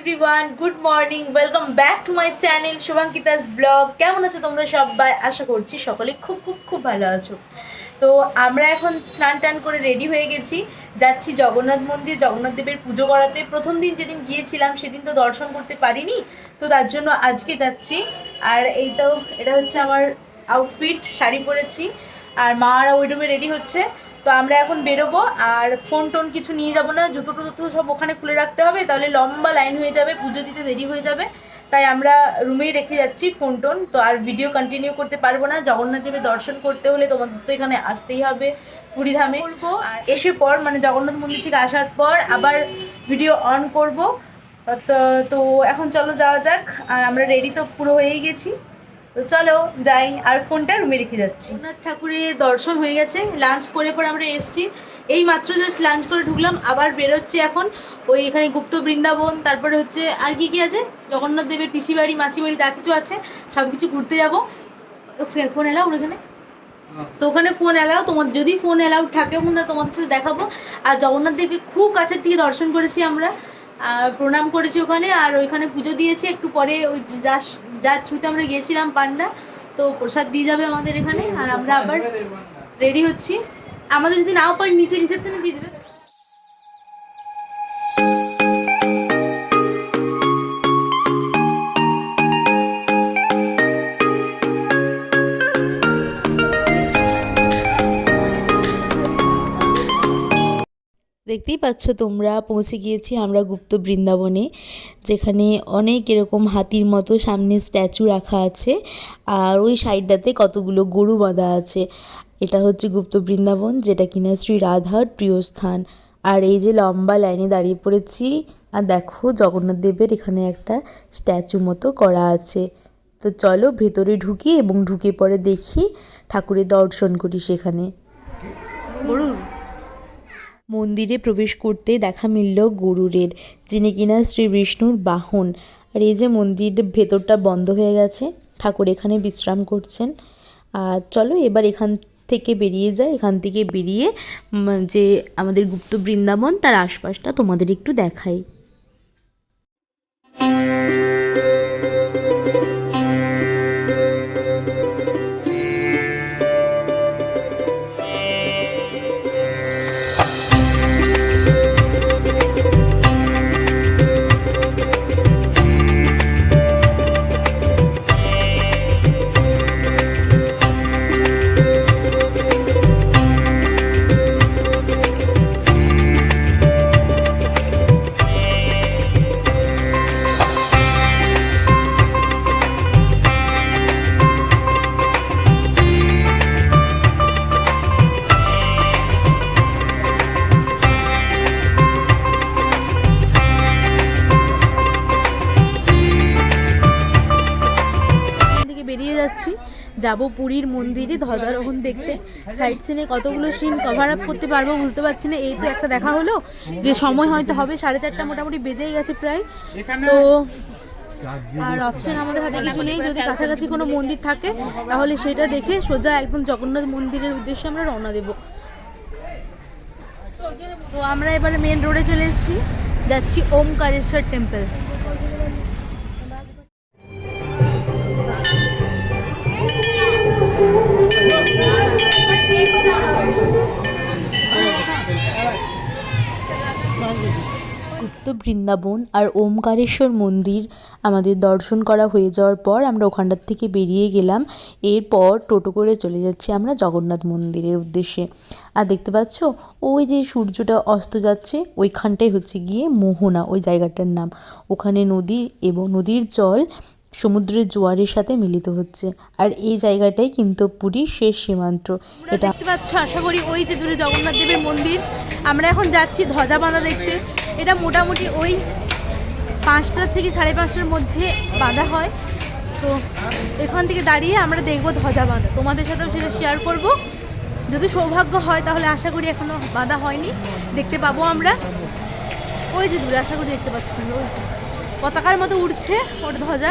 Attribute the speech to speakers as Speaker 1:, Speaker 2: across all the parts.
Speaker 1: Everyone good morning welcome back to my channel Shubhankita's blog কেমন আছো তোমরা সবাই আশা করছি সকলে খুব খুব খুব ভালো আছো তো আমরা এখন স্নান টান করে রেডি হয়ে গেছি যাচ্ছি জগন্নাথ মন্দির জগন্নাথ দেবের পুজো করাতে প্রথম দিন যেদিন গিয়েছিলাম সেদিন তো দর্শন করতে পারিনি তো তার জন্য আজকে যাচ্ছি আর এই তো এটা হচ্ছে আমার আউটফিট শাড়ি পরেছি আর মা আর ওই রুমে রেডি হচ্ছে তো আমরা এখন বেরোবো আর ফোন টোন কিছু নিয়ে যাবো না জুতো টুতো সব ওখানে খুলে রাখতে হবে তাহলে লম্বা লাইন হয়ে যাবে পুজো দিতে দেরি হয়ে যাবে তাই আমরা রুমেই রেখে যাচ্ছি ফোন টোন তো আর ভিডিও কন্টিনিউ করতে পারবো না জগন্নাথ দেবের দর্শন করতে হলে তোমাদের তো এখানে আসতেই হবে পুরীধামে এসে পর মানে জগন্নাথ মন্দির থেকে আসার পর আবার ভিডিও অন করব তো এখন চলো যাওয়া যাক আর আমরা রেডি তো পুরো হয়েই গেছি তো চলো যাই আর ফোনটা রুমে রেখে যাচ্ছি রবীন্দ্রনাথ ঠাকুরের দর্শন হয়ে গেছে লাঞ্চ করে পর আমরা এসছি এই মাত্র জাস্ট লাঞ্চ করে ঢুকলাম আবার বেরোচ্ছি এখন ওই এখানে গুপ্ত বৃন্দাবন তারপরে হচ্ছে আর কি কি আছে জগন্নাথ দেবের পিসি বাড়ি মাছি বাড়ি যা কিছু আছে সব কিছু ঘুরতে যাবো ফোন এলাও ওখানে তো ওখানে ফোন অ্যালাউ তোমার যদি ফোন অ্যালাউড থাকে তোমাদের সাথে দেখাবো আর জগন্নাথ দেবকে খুব কাছের থেকে দর্শন করেছি আমরা প্রণাম করেছি ওখানে আর ওইখানে পুজো দিয়েছি একটু পরে ওই যা যার থ্রুতে আমরা গিয়েছিলাম পান্ডা তো প্রসাদ দিয়ে যাবে আমাদের এখানে আর আমরা আবার রেডি হচ্ছি আমাদের যদি নাও পাই নিচে রিসেপশনে দিয়ে দেবে
Speaker 2: দেখতেই পাচ্ছ তোমরা পৌঁছে গিয়েছি আমরা গুপ্ত বৃন্দাবনে যেখানে অনেক এরকম হাতির মতো সামনে স্ট্যাচু রাখা আছে আর ওই সাইডটাতে কতগুলো গরু বাঁধা আছে এটা হচ্ছে গুপ্ত বৃন্দাবন যেটা কিনা শ্রী রাধার প্রিয় স্থান আর এই যে লম্বা লাইনে দাঁড়িয়ে পড়েছি আর দেখো জগন্নাথ দেবের এখানে একটা স্ট্যাচু মতো করা আছে তো চলো ভেতরে ঢুকি এবং ঢুকে পরে দেখি ঠাকুরের দর্শন করি সেখানে
Speaker 1: গরু
Speaker 2: মন্দিরে প্রবেশ করতে দেখা মিলল গরুরের যিনি কিনা শ্রী বিষ্ণুর বাহন আর এই যে মন্দির ভেতরটা বন্ধ হয়ে গেছে ঠাকুর এখানে বিশ্রাম করছেন আর চলো এবার এখান থেকে বেরিয়ে যায় এখান থেকে বেরিয়ে যে আমাদের গুপ্ত বৃন্দাবন তার আশপাশটা তোমাদের একটু দেখাই
Speaker 1: যাব পুরীর মন্দিরে ধ্বজারোহণ দেখতে সাইড সিনে কতগুলো সিন কভার আপ করতে পারবো বুঝতে পারছি না এই তো একটা দেখা হলো যে সময় হয়তো হবে সাড়ে চারটা মোটামুটি বেজেই গেছে প্রায় তো আর অপশন আমাদের হাতে কিছু নেই যদি কাছাকাছি কোনো মন্দির থাকে তাহলে সেটা দেখে সোজা একদম জগন্নাথ মন্দিরের উদ্দেশ্যে আমরা রওনা দেব তো আমরা এবার মেন রোডে চলে এসেছি যাচ্ছি ওমকারেশ্বর টেম্পল
Speaker 2: গুপ্ত বৃন্দাবন আর ওমকারেশ্বর মন্দির আমাদের দর্শন করা হয়ে যাওয়ার পর আমরা ওখানটার থেকে বেরিয়ে গেলাম এরপর টোটো করে চলে যাচ্ছি আমরা জগন্নাথ মন্দিরের উদ্দেশ্যে আর দেখতে পাচ্ছ ওই যে সূর্যটা অস্ত যাচ্ছে ওইখানটাই হচ্ছে গিয়ে মোহনা ওই জায়গাটার নাম ওখানে নদী এবং নদীর জল সমুদ্রের জোয়ারের সাথে মিলিত হচ্ছে আর এই জায়গাটাই কিন্তু পুরীর শেষ সীমান্ত এটা
Speaker 1: দেখতে পাচ্ছ আশা করি ওই যে দূরে জগন্নাথ দেবের মন্দির আমরা এখন যাচ্ছি ধ্বজা বাঁধা দেখতে এটা মোটামুটি ওই পাঁচটা থেকে সাড়ে পাঁচটার মধ্যে বাঁধা হয় তো এখান থেকে দাঁড়িয়ে আমরা দেখব ধ্বজা বাঁধা তোমাদের সাথেও সেটা শেয়ার করব যদি সৌভাগ্য হয় তাহলে আশা করি এখনও বাঁধা হয়নি দেখতে পাবো আমরা ওই যে দূরে আশা করি দেখতে পাচ্ছি ওই যে পতাকার মতো উঠছে ওটা ধ্বজা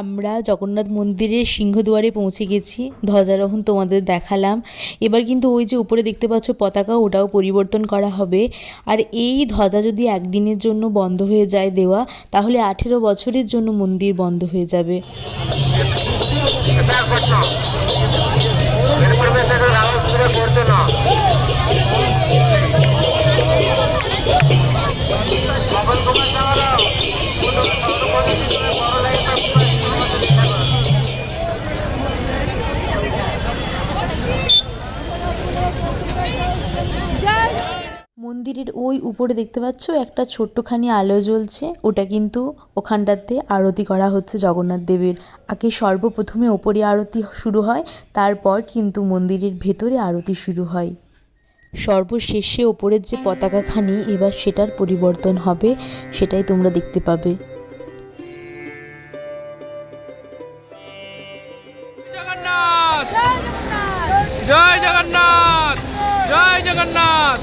Speaker 2: আমরা জগন্নাথ মন্দিরের সিংহদুয়ারে পৌঁছে গেছি ধ্বজারোহণ তোমাদের দেখালাম এবার কিন্তু ওই যে উপরে দেখতে পাচ্ছ পতাকা ওটাও পরিবর্তন করা হবে আর এই ধ্বজা যদি একদিনের জন্য বন্ধ হয়ে যায় দেওয়া তাহলে আঠেরো বছরের জন্য মন্দির বন্ধ হয়ে যাবে না ওই উপরে দেখতে পাচ্ছ একটা ছোট্টখানি আলো জ্বলছে ওটা কিন্তু ওখানটাতে আরতি করা হচ্ছে জগন্নাথ দেবের আগে সর্বপ্রথমে ওপরে আরতি শুরু হয় তারপর কিন্তু মন্দিরের ভেতরে আরতি শুরু হয় সর্বশেষে ওপরের যে পতাকাখানি এবার সেটার পরিবর্তন হবে সেটাই তোমরা দেখতে পাবে
Speaker 3: জয় জগন্নাথ জয় জগন্নাথ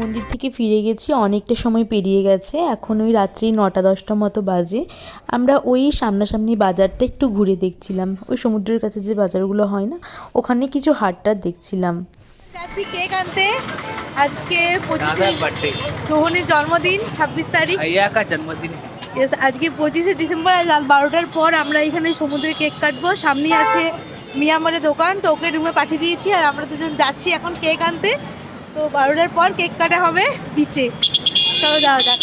Speaker 2: মন্দির থেকে ফিরে গেছি অনেকটা সময় পেরিয়ে গেছে এখন ওই রাত্রি নটা দশটা মতো বাজে আমরা ওই সামনাসামনি বাজারটা একটু ঘুরে দেখছিলাম ওই সমুদ্রের কাছে যে বাজারগুলো হয় না ওখানে কিছু হাটটা দেখছিলাম
Speaker 1: যাচ্ছি কেক আনতে আজকে সোহনের জন্মদিন ছাব্বিশ তারিখ জন্মদিন আজকে পঁচিশে ডিসেম্বর রাত বারোটার পর আমরা এখানে সমুদ্রে কেক কাটবো সামনে আছে মিয়ামারের দোকান তো ওকে রুমে পাঠিয়ে দিয়েছি আর আমরা দুজন যাচ্ছি এখন কেক আনতে তো বারোটার পর কেক কাটা হবে বিচে চলো যাওয়া যাক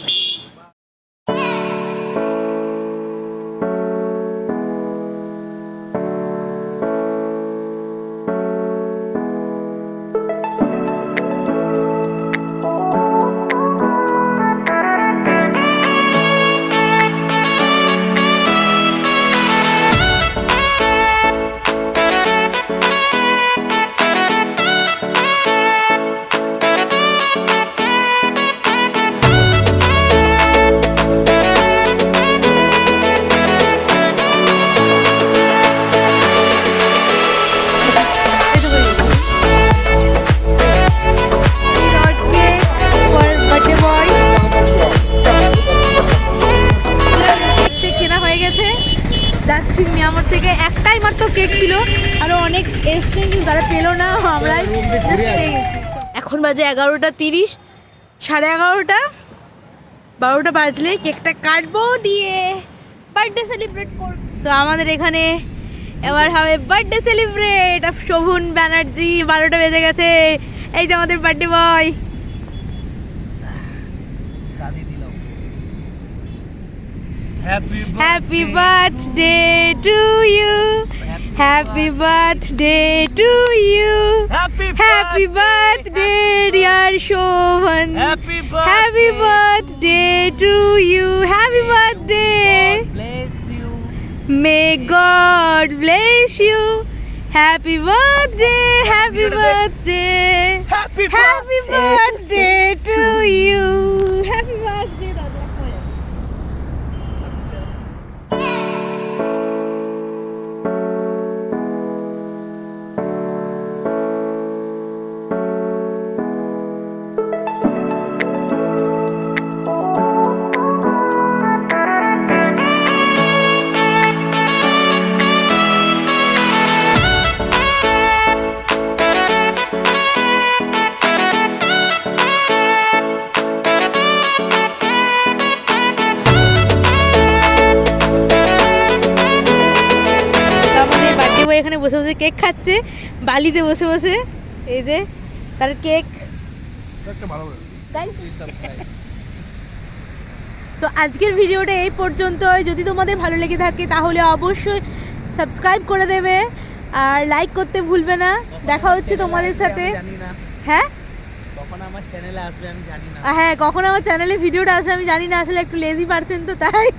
Speaker 1: গেছে যাচ্ছি মিয়ামর থেকে একটাই মাত্র কেক ছিল আরও অনেক এসছে কিন্তু তারা পেলো না আমরাই এখন বাজে এগারোটা তিরিশ সাড়ে এগারোটা বারোটা বাজলে কেকটা কাটবো দিয়ে বার্থডে সেলিব্রেট করব সো আমাদের এখানে এবার হবে বার্থডে সেলিব্রেট শোভন ব্যানার্জি বারোটা বেজে গেছে এই যে আমাদের birthday boy Happy birthday to you.
Speaker 3: Happy
Speaker 1: birthday to you. Happy
Speaker 3: birthday
Speaker 1: dear Shovan. Happy birthday to you.
Speaker 3: Happy birthday.
Speaker 1: May God bless you. Happy birthday. Happy birthday. Happy birthday to you. Cake খাচ্ছে বালিতে বসে বসে এই যে তার cake so আজকের ভিডিওটা এই পর্যন্ত যদি তোমাদের ভালো লেগে থাকে তাহলে অবশ্যই সাবস্ক্রাইব করে দেবে আর লাইক করতে ভুলবে না দেখা হচ্ছে তোমাদের সাথে হ্যাঁ হ্যাঁ কখন আমার চ্যানেলে ভিডিওটা আসবে আমি জানি না আসলে একটু লেজি পারছেন তো তাই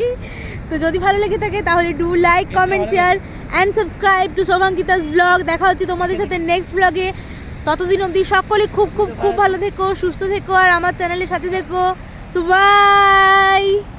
Speaker 1: তো যদি ভালো লেগে থাকে তাহলে do like comment share and subscribe to Shovankita's blog দেখা হচ্ছে তোমাদের সাথে নেক্সট ব্লগে ততদিন অবধি সকলে খুব খুব খুব ভালো থেকো সুস্থ থেকো আর আমার চ্যানেলের সাথে থেকো সুবাই